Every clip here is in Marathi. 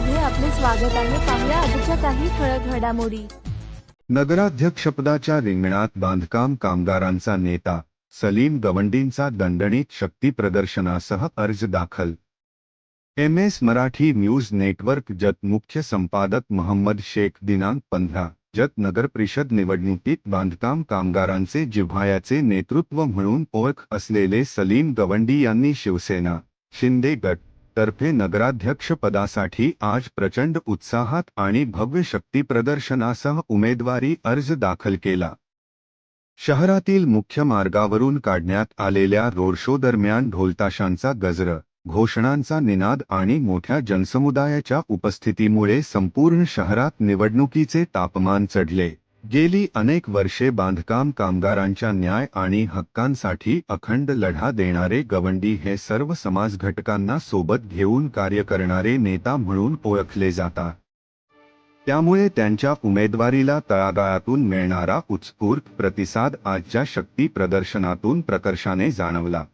मध्ये आपले स्वागत आहे. पाहूया आजच्या काही ठळक घडामोडी. नगराध्यक्षपदाच्या रिंगणात बांधकाम कामगारांचा नेता सलीम गवंडींचा दंडणीत शक्ती प्रदर्शनासह अर्ज दाखल. M S Marathi news network Jath मुख्य संपादक मोहम्मद शेख दिनांक पंधरा जत नगर परिषद निवडणुकीत बांधकाम कामगारांचे जिव्हायाचे नेतृत्व म्हणून ओळख असलेले सलीम गवंडी यांनी शिवसेना शिंदे गट तर्फे नगराध्यक्ष पदासाठी आज प्रचंड उत्साहात आणि भव्य शक्ती प्रदर्शनासह उमेदवारी अर्ज दाखल केला. शहरातील मुख्य मार्गावरून काढण्यात आलेल्या रोड शो दरम्यान ढोलताशांचा गजर घोषणांचा निनाद आणि मोठ्या जनसमुदायाच्या उपस्थितीमुळे संपूर्ण शहरात निवडणुकीचे तापमान चढले. गेली अनेक वर्षे बांधकाम कामगारांच्या न्याय आणि हक्कांसाठी अखंड लढा देणारे गवंडी हे सर्व समाज घटकांना सोबत घेऊन कार्य करणारे नेता म्हणून ओळखले जातात. त्यामुळे त्यांच्या उमेदवारीला तळागाळातून मिळणारा उत्स्फूर्त प्रतिसाद आजच्या शक्ती प्रदर्शनातून प्रकर्षाने जाणवला.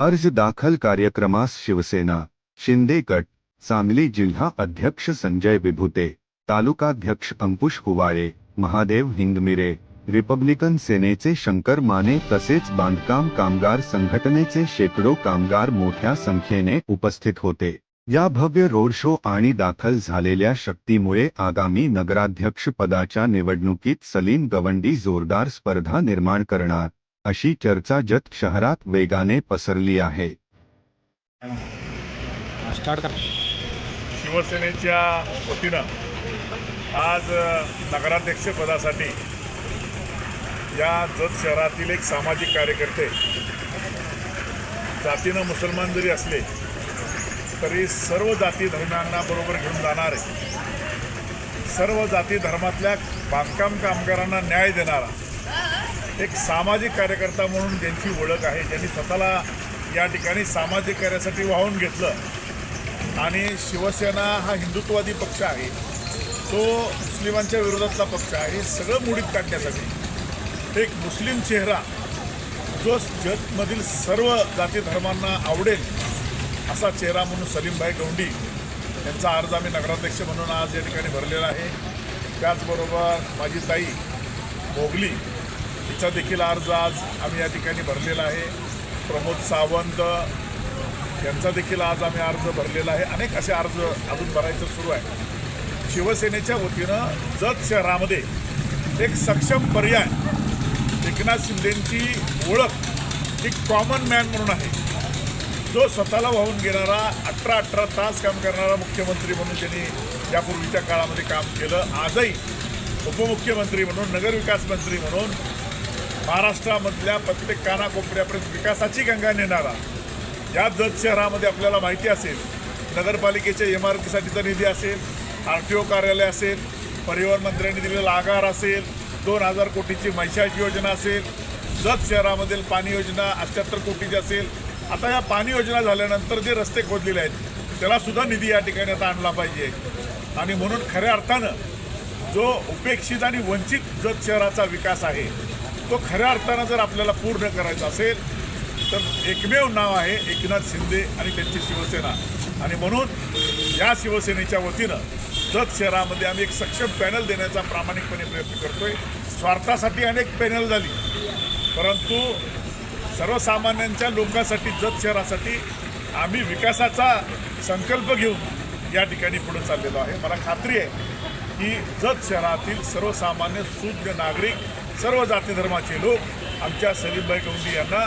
अर्ज दाखल कार्यक्रमास शिवसेना शिंदे गट सांगली जिल्हा अध्यक्ष संजय विभुते तालुकाध्यक्ष अंकुश हुवाळे महादेव हिंगमिरे रिपब्लिकन सेनेचे शंकर माने तसेच बांधकाम कामगार संघटनेचे शेकडो कामगार मोठ्या संख्येने उपस्थित होते. या भव्य रोड शो आणि दाखल झालेल्या शक्तीमुळे आगामी नगराध्यक्ष पदाच्या निवडणुकीत सलीम गवंडी जोरदार स्पर्धा निर्माण करणार अशी चर्चा जत शहरात वेगाने पसरली आहे. शिवसेनेच्या वतीनं आज नगराध्यक्षपदासाठी या जत शहरातील एक सामाजिक कार्यकर्ते जातीनं मुसलमान जरी असले तरी सर्व जाती धर्मांना बरोबर घेऊन जाणारे सर्व जाती धर्मातल्या बांधकाम कामगारांना न्याय देणारा एक सामाजिक कार्यकर्ता म्हणून ज्यांची ओळख आहे ज्यांनी स्वतःला या ठिकाणी सामाजिक कार्यासाठी वाहून घेतलं आणि शिवसेना हा हिंदुत्ववादी पक्ष आहे तो मुस्लिमांच्या विरोधातला पक्ष आहे. हे सगळं मोडीत काढण्यासाठी एक मुस्लिम चेहरा जो जगमधील सर्व जाती धर्मांना आवडेल असा चेहरा म्हणून सलीमभाई गौंडी यांचा अर्ज आम्ही नगराध्यक्ष म्हणून आज या ठिकाणी भरलेला आहे. त्याचबरोबर माझी ताई मोगली हिचा देखील अर्ज आज आम्ही या ठिकाणी भरलेला आहे. प्रमोद सावंत यांचा देखील आज आम्ही अर्ज भरलेला आहे. अनेक असे अर्ज अजून भरायचं सुरू आहे. शिवसेनेच्या वतीनं जत शहरामध्ये एक सक्षम पर्याय एकनाथ शिंदेंची ओळख एक कॉमन मॅन म्हणून आहे. जो स्वतःला वाहून घेणारा अठरा अठरा तास काम करणारा मुख्यमंत्री म्हणून त्यांनी यापूर्वीच्या काळामध्ये काम केलं. आजही उपमुख्यमंत्री म्हणून नगरविकास मंत्री म्हणून महाराष्ट्रामधल्या प्रत्येक कानाकोपऱ्यापर्यंत विकासाची गंगा नेणारा या जत शहरामध्ये आपल्याला माहिती असेल नगरपालिकेच्या इमारतीसाठीचा निधी असेल आर टी ओ कार्यालय असेल परिवहन मंत्र्यांनी दिलेला आगार असेल दोन हजार कोटीची मैशाची योजना असेल जत शहरामधील पाणी योजना अठ्ठ्याहत्तर कोटीची असेल. आता या पाणी योजना झाल्यानंतर जे रस्ते खोदलेले आहेत त्यालासुद्धा निधी या ठिकाणी आता आणला पाहिजे. आणि म्हणून खऱ्या अर्थानं जो उपेक्षित आणि वंचित जत शहराचा विकास आहे तो खऱ्या अर्थानं जर आपल्याला पूर्ण करायचा असेल तर एकमेव नाव आहे एकनाथ शिंदे आणि त्यांची शिवसेना. आणि म्हणून या शिवसेनेच्या वतीनं जत शहरामध्ये आम्ही एक सक्षम पॅनल देण्याचा प्रामाणिकपणे प्रयत्न करतोय. स्वार्थासाठी अनेक पॅनल झाली. परंतु सर्वसामान्यांच्या लोकांसाठी जत शहरासाठी आम्ही विकासाचा संकल्प घेऊन या ठिकाणी पुढे चाललेलो आहे. मला खात्री आहे की जत शहरातील सर्वसामान्य शुद्ध नागरिक सर्व जाती धर्माचे लोक आमच्या सलीमभाई गौंडी यांना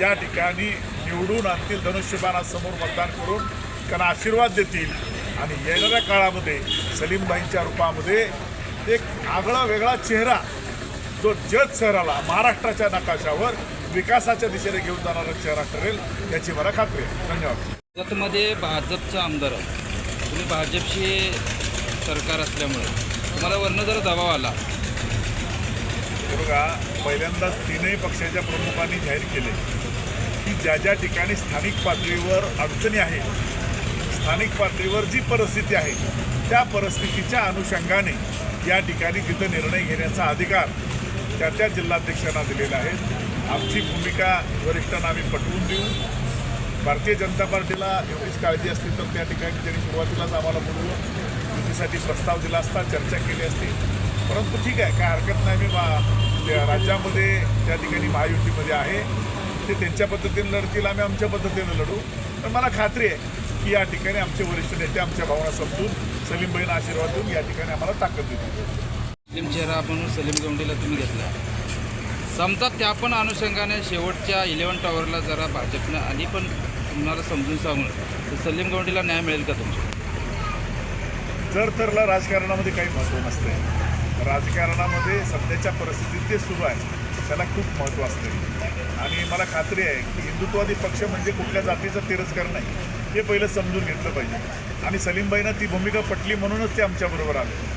या ठिकाणी निवडून आणतील. धनुष्यबाणासमोर मतदान करून त्यांना आशीर्वाद देतील. आणि येणाऱ्या काळामध्ये सलीमबाईंच्या रूपामध्ये एक आगळा वेगळा चेहरा जो जत शहराला महाराष्ट्राच्या नकाशावर विकासाच्या दिशेने घेऊन जाणारा चेहरा ठरेल याची मला खात्री आहे. धन्यवाद. जतमध्ये भाजपचा आमदार आहे. तुम्ही भाजपशी सरकार असल्यामुळे. तुम्हाला वरनं जर दबाव आला. बघा पहिल्यांदाच तीनही पक्षाच्या प्रमुखांनी जाहीर केले की ज्या ज्या ठिकाणी स्थानिक पातळीवर अडचणी आहेत स्थानिक पातळीवर जी परिस्थिती आहे त्या परिस्थितीच्या अनुषंगाने या ठिकाणी तिथं निर्णय घेण्याचा अधिकार त्या त्या जिल्हाध्यक्षांना दिलेला आहे. आमची भूमिका वरिष्ठांना आम्ही पटवून देऊ. भारतीय जनता पार्टीला एवढीच काळजी असती तर त्या ठिकाणी त्यांनी सुरुवातीलाच आम्हाला बोलवलं. युतीसाठी प्रस्ताव दिला असता चर्चा केली असती. परंतु ठीक आहे काय हरकत नाही. मी मा- राज्यामध्ये त्या ठिकाणी महायुतीमध्ये आहे. ते त्यांच्या पद्धतीने लढतील आम्ही आमच्या पद्धतीने लढू. पण मला खात्री आहे की या ठिकाणी आमचे वरिष्ठ नेते आमच्या भावना समजून सलीमबाईंना आशीर्वाद देऊन या ठिकाणी आम्हाला ताकद देतील. सलीम चेहरा म्हणून सलीम गवंडीला तुम्ही घेतला. समजा त्या पण अनुषंगाने शेवटच्या इलेव्हन टॉवरला जरा भाजपनं आणि पण तुम्हाला समजून सांगून तर सलीम गवंडीला न्याय मिळेल का तुमच्या जर तरला राजकारणामध्ये काही महत्त्व नसते राजकारणामध्ये सध्याच्या परिस्थितीत जे सुरू आहे त्याला खूप महत्त्व असते आणि मला खात्री आहे की हिंदुत्ववादी पक्ष म्हणजे कुठल्या जातीचा तिरस्कार नाही. हे पहिलं समजून घेतलं पाहिजे. आणि सलीमबाईंना ती भूमिका पटली म्हणूनच ते आमच्याबरोबर आले.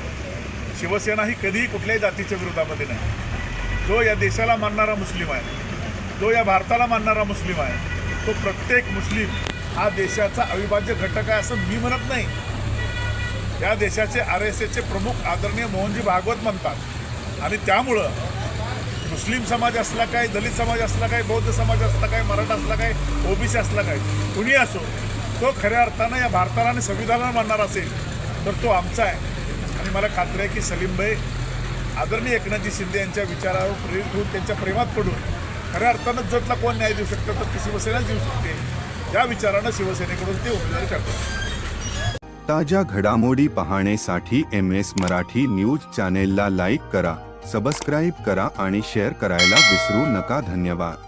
शिवसेना ही कधीही कुठल्याही जातीच्या विरोधामध्ये नाही. जो या देशाला मानणारा मुस्लिम आहे जो या भारताला मानणारा मुस्लिम आहे तो प्रत्येक मुस्लिम हा देशाचा अविभाज्य घटक आहे असं मी म्हणत नाही. या देशाचे आर एस एसचे प्रमुख आदरणीय मोहनजी भागवत म्हणतात. आणि त्यामुळं मुस्लिम समाज असला काय दलित समाज असला काय बौद्ध समाज असला काय मराठा असला काय ओबीसी असला काय कुणी असो तो खऱ्या अर्थानं या भारताला आणि संविधानाला मानणार असेल तर तो आमचा आहे. आणि मला खात्री आहे की सलीमभाई आदरणीय एकनाथजी शिंदे यांच्या विचारावर प्रेरित होऊन त्यांच्या प्रेमात पडून खऱ्या अर्थानं जतला कोण न्याय देऊ शकतं तर ती शिवसेनाच देऊ शकते. या विचारानं शिवसेनेकडून ते उमेदवारी करतात. ताज्या घडामोडी पाहण्यासाठी एम एस मराठी न्यूज चॅनेलला लाईक करा सबस्क्राईब करा आणि शेअर करायला विसरू नका. धन्यवाद.